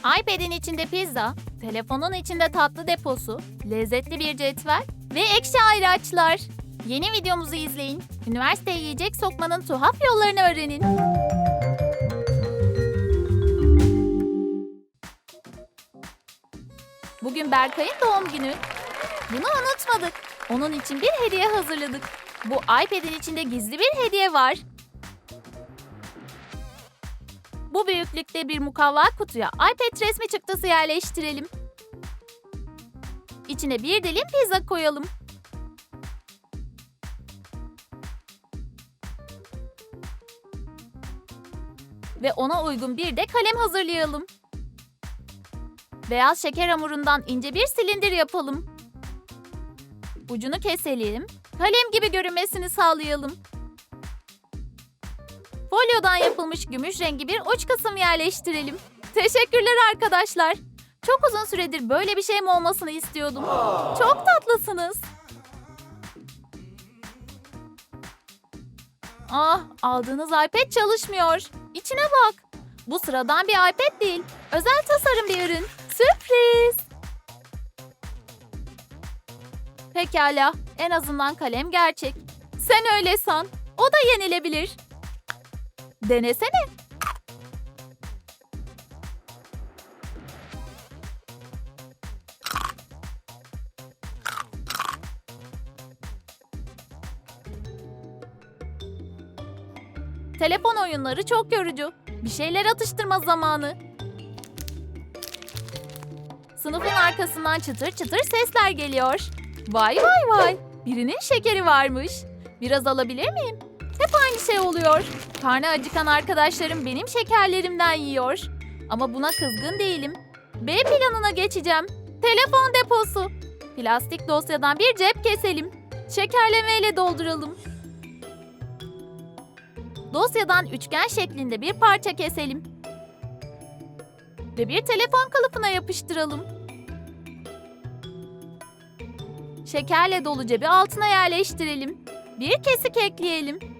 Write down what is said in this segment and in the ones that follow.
iPad'in içinde pizza, telefonun içinde tatlı deposu, lezzetli bir cetvel ve ekşi ayraçlar. Yeni videomuzu izleyin. Üniversiteye yiyecek sokmanın tuhaf yollarını öğrenin. Bugün Berkay'ın doğum günü. Bunu unutmadık. Onun için bir hediye hazırladık. Bu iPad'in içinde gizli bir hediye var. Bu büyüklükte bir mukavva kutuya iPad resmi çıktısı yerleştirelim. İçine bir dilim pizza koyalım. Ve ona uygun bir de kalem hazırlayalım. Beyaz şeker hamurundan ince bir silindir yapalım. Ucunu keselim. Kalem gibi görünmesini sağlayalım. Folyodan yapılmış gümüş rengi bir uç kısım yerleştirelim. Teşekkürler arkadaşlar. Çok uzun süredir böyle bir şey mi olmasını istiyordum. Çok tatlısınız. Ah, aldığınız iPad çalışmıyor. İçine bak. Bu sıradan bir iPad değil. Özel tasarım bir ürün. Sürpriz. Pekala, en azından kalem gerçek. Sen öyle san. O da yenilebilir. Denesene. Telefon oyunları çok yorucu. Bir şeyler atıştırma zamanı. Sınıfın arkasından çıtır çıtır sesler geliyor. Vay vay vay. Birinin şekeri varmış. Biraz alabilir miyim? Hep aynı şey oluyor. Karnı acıkan arkadaşlarım benim şekerlerimden yiyor. Ama buna kızgın değilim. B planına geçeceğim. Telefon deposu. Plastik dosyadan bir cep keselim. Şekerlemeyle dolduralım. Dosyadan üçgen şeklinde bir parça keselim. Ve bir telefon kılıfına yapıştıralım. Şekerle dolu cebi altına yerleştirelim. Bir kesik ekleyelim.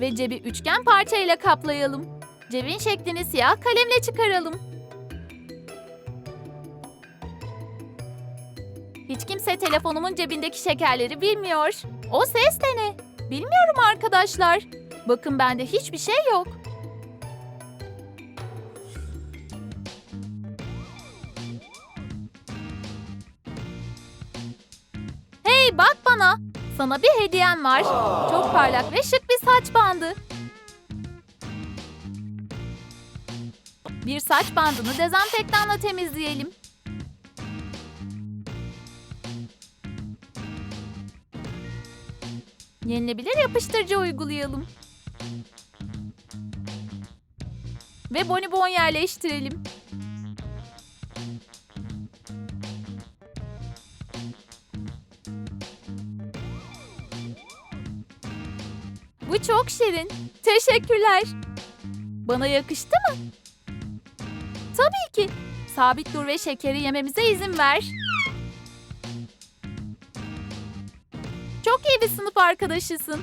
Ve cebi üçgen parçayla kaplayalım. Cebin şeklini siyah kalemle çıkaralım. Hiç kimse telefonumun cebindeki şekerleri bilmiyor. O ses de ne? Bilmiyorum arkadaşlar. Bakın bende hiçbir şey yok. Hey bak bana. Sana bir hediyem var. Çok parlak ve şık saç bandı. Bir saç bandını dezenfektanla temizleyelim. Yenilebilir yapıştırıcı uygulayalım. Ve bonibon yerleştirelim. Bu çok şirin. Teşekkürler. Bana yakıştı mı? Tabii ki. Sabit dur ve şekeri yememize izin ver. Çok iyi bir sınıf arkadaşısın.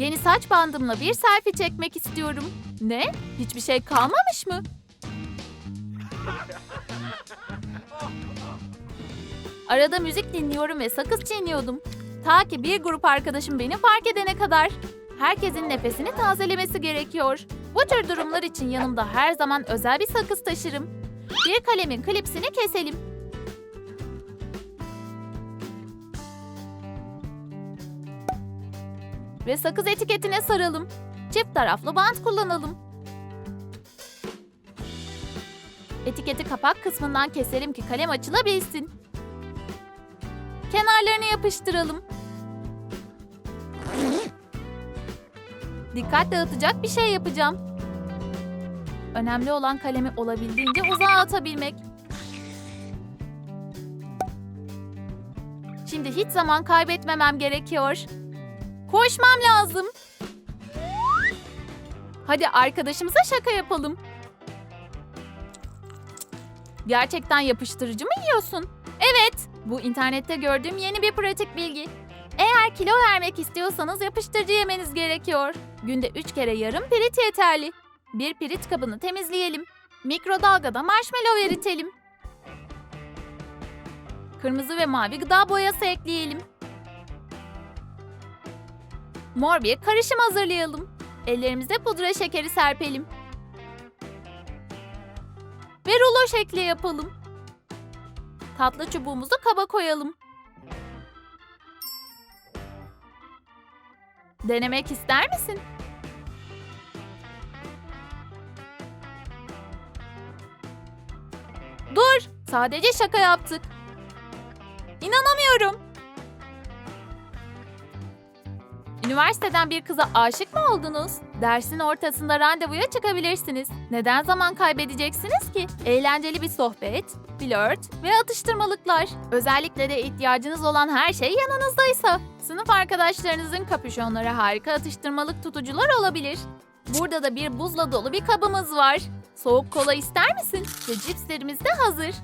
Yeni saç bandımla bir selfie çekmek istiyorum. Ne? Hiçbir şey kalmamış mı? Arada müzik dinliyorum ve sakız çiğniyordum. Ta ki bir grup arkadaşım beni fark edene kadar. Herkesin nefesini tazelemesi gerekiyor. Bu tür durumlar için yanımda her zaman özel bir sakız taşırım. Bir kalemin klipsini keselim. Ve sakız etiketine saralım. Çift taraflı bant kullanalım. Etiketi kapak kısmından keselim ki kalem açılabilsin. Kenarlarını yapıştıralım. Dikkat dağıtacak bir şey yapacağım. Önemli olan kalemi olabildiğince uzağa atabilmek. Şimdi hiç zaman kaybetmemem gerekiyor. Koşmam lazım. Hadi arkadaşımıza şaka yapalım. Gerçekten yapıştırıcı mı yiyorsun? Evet. Bu internette gördüğüm yeni bir pratik bilgi. Eğer kilo vermek istiyorsanız yapıştırıcı yemeniz gerekiyor. Günde 3 kere yarım pirit yeterli. Bir pirit kabını temizleyelim. Mikrodalgada marshmallow eritelim. Kırmızı ve mavi gıda boyası ekleyelim. Mor bir karışım hazırlayalım. Ellerimize pudra şekeri serpelim. Ve rulo şekli yapalım. Tatlı çubuğumuzu kaba koyalım. Denemek ister misin? Dur, sadece şaka yaptık. İnanamıyorum. Üniversiteden bir kıza aşık mı oldunuz? Dersin ortasında randevuya çıkabilirsiniz. Neden zaman kaybedeceksiniz ki? Eğlenceli bir sohbet, flört ve atıştırmalıklar. Özellikle de ihtiyacınız olan her şey yanınızdaysa. Sınıf arkadaşlarınızın kapüşonları harika atıştırmalık tutucular olabilir. Burada da bir buzla dolu bir kabımız var. Soğuk kola ister misin? Ve cipslerimiz de hazır.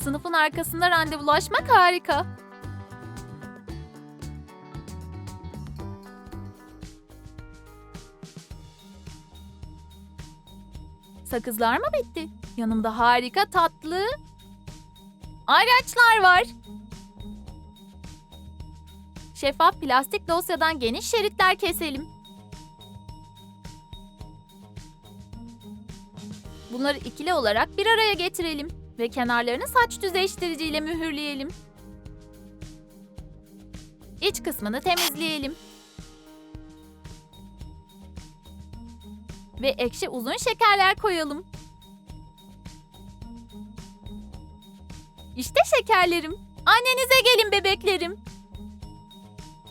Sınıfın arkasında randevulaşmak harika. Sakızlar mı bitti? Yanımda harika tatlı araçlar var. Şeffaf plastik dosyadan geniş şeritler keselim. Bunları ikili olarak bir araya getirelim ve kenarlarını saç düzleştiriciyle mühürleyelim. İç kısmını temizleyelim. Ve ekşi uzun şekerler koyalım. İşte şekerlerim. Annenize gelin bebeklerim.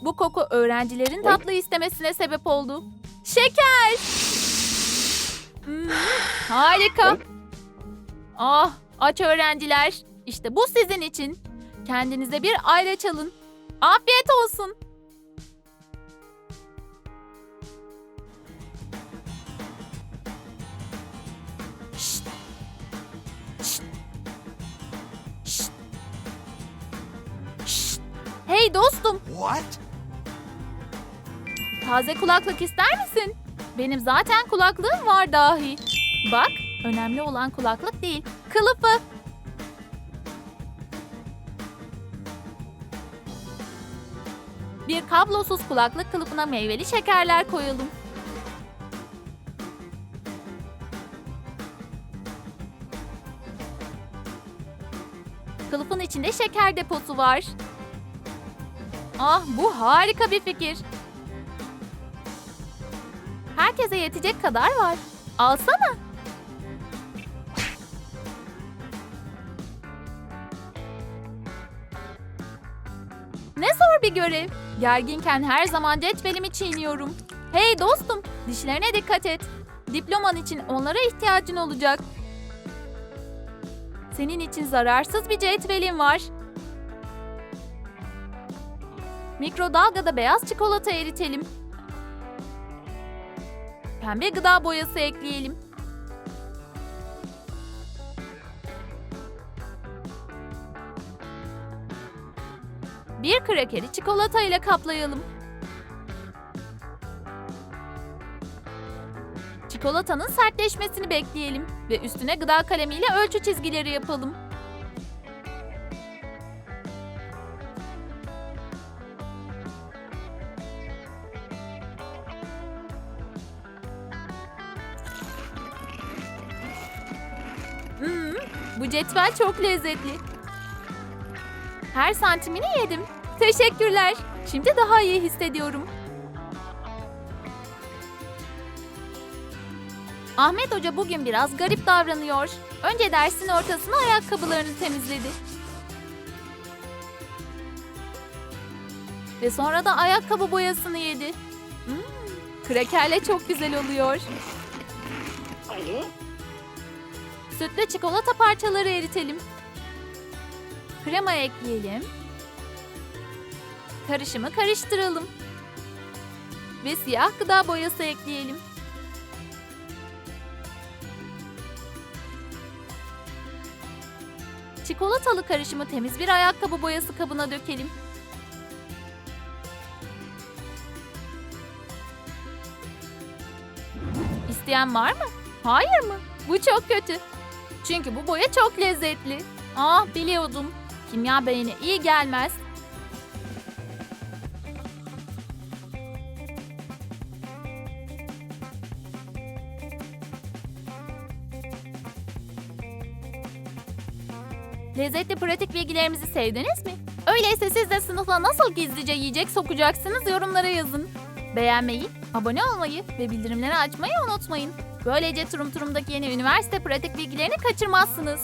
Bu koku öğrencilerin tatlı istemesine sebep oldu. Şeker! Hmm, harika. Ah, aç öğrenciler. İşte bu sizin için. Kendinize bir ayraç alın. Afiyet olsun. Hey dostum, What? taze kulaklık ister misin? Benim zaten kulaklığım var dahi. Bak, önemli olan kulaklık değil, kılıfı. Bir kablosuz kulaklık kılıfına meyveli şekerler koyalım. Kılıfın içinde şeker deposu var. Ah bu harika bir fikir. Herkese yetecek kadar var. Alsana. Ne zor bir görev. Gerginken her zaman cetvelimi çiğniyorum. Hey dostum, dişlerine dikkat et. Diploman için onlara ihtiyacın olacak. Senin için zararsız bir cetvelin var. Mikrodalgada beyaz çikolata eritelim. Pembe gıda boyası ekleyelim. Bir krakeri çikolata ile kaplayalım. Çikolatanın sertleşmesini bekleyelim ve üstüne gıda kalemiyle ölçü çizgileri yapalım. Bu cetvel çok lezzetli. Her santimini yedim. Teşekkürler. Şimdi daha iyi hissediyorum. Ahmet Hoca bugün biraz garip davranıyor. Önce dersin ortasına ayakkabılarını temizledi. Ve sonra da ayakkabı boyasını yedi. Hmm, krakerle çok güzel oluyor. Sütle çikolata parçaları eritelim. Krema ekleyelim. Karışımı karıştıralım. Ve siyah gıda boyası ekleyelim. Çikolatalı karışımı temiz bir ayakkabı boyası kabına dökelim. İsteyen var mı? Hayır mı? Bu çok kötü. Çünkü bu boya çok lezzetli. Ah biliyordum. Kimya beğeni iyi gelmez. Lezzetli pratik bilgilerimizi sevdiniz mi? Öyleyse siz de sınıfla nasıl gizlice yiyecek sokacaksınız yorumlara yazın. Beğenmeyi, abone olmayı ve bildirimleri açmayı unutmayın. Böylece Turum Turum'daki yeni üniversite pratik bilgilerini kaçırmazsınız.